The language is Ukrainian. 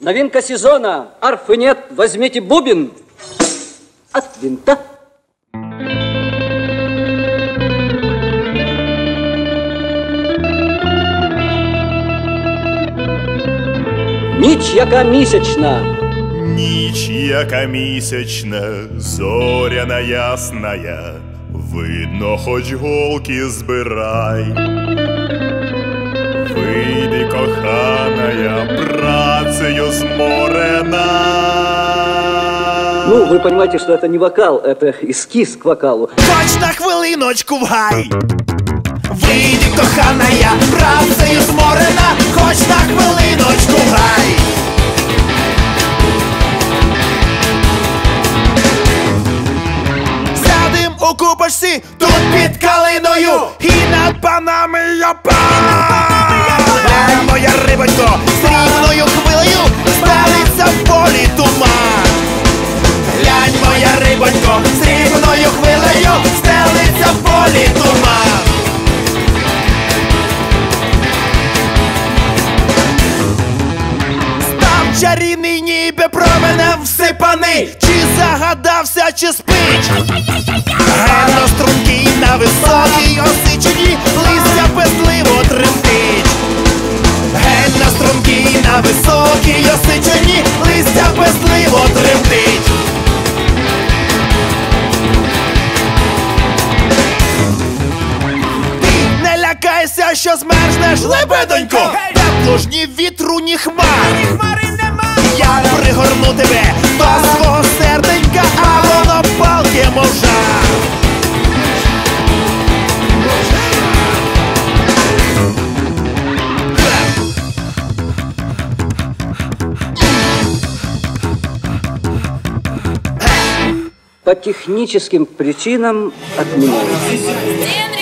Новинка сезона. Арфы нет, возьмите бубен от винта. Ніч, яка місячна, Ніч, яка місячна, зоряна ясная, видно, хоч голки збирай. Вийди, коханая, працею зморена. Ну, вы понимаете, что это не вокал, это эскиз к вокалу. Хоч на хвилиночку в гай. Вийди, кохана, я працею зморена, хоч на хвилиночку в гай. Сядем у купочці тут під калиною і над панами я Глянь, моя рибонько, срібною хвилею стелиться в полі туман. Став чарівний ніби променем всипаний, чи загадався, чи спить. Генно стрункий на високій осичині, листя пестливо тремтить. Геть на на високій осичині, лякайся, що змерзнеш, лебедонько! Тепло ж ні вітру, ні хмар. Хмари нема! Я пригорну тебе до свого серденька, а воно палке мов жар. По техническим причинам отменяется.